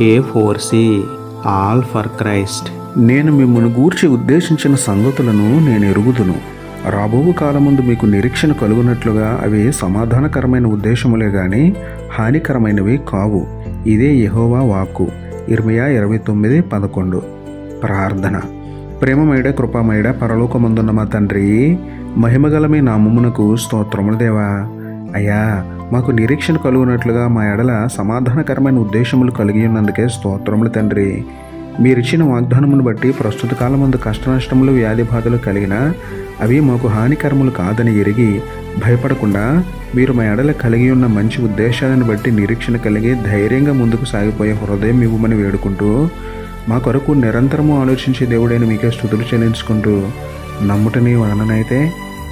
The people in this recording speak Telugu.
A four C all for Christ నేను మిమ్మల్ని గూర్చి ఉద్దేశించిన సంగతులను నేను ఎరుగుదును. రాబో కాలముందు మీకు నిరీక్షణ కలుగునట్లుగా అవి సమాధానకరమైన ఉద్దేశములే గాని హానికరమైనవి కావు. ఇదే యెహోవా వాక్కు. ఇర్మియా ఇరవై తొమ్మిది పదకొండు. ప్రార్థన. ప్రేమమైడ కృపామైడ పరలోకమందున్న మా తండ్రి మహిమగల మీ నామమునకు స్తోత్రములు దేవా. అయ్యా మాకు నిరీక్షణ కలుగునట్లుగా మా ఎడల సమాధానకరమైన ఉద్దేశములు కలిగి ఉన్నందుకే స్తోత్రములు తండ్రి. మీరిచ్చిన వాగ్దానమును బట్టి ప్రస్తుత కాలమందు కష్టనష్టములు వ్యాధి బాధలు కలిగిన అవి మాకు హానికరములు కాదని ఎరిగి భయపడకుండా మీరు మా ఎడల కలిగి ఉన్న మంచి ఉద్దేశాలను బట్టి నిరీక్షణ కలిగి ధైర్యంగా ముందుకు సాగిపోయే హృదయం ఇవ్వమని వేడుకుంటూ మా కొరకు నిరంతరము ఆలోచించే దేవుడైన మీకే స్థుతులు చెల్లించుకుంటూ నమ్ముటని వలననైతే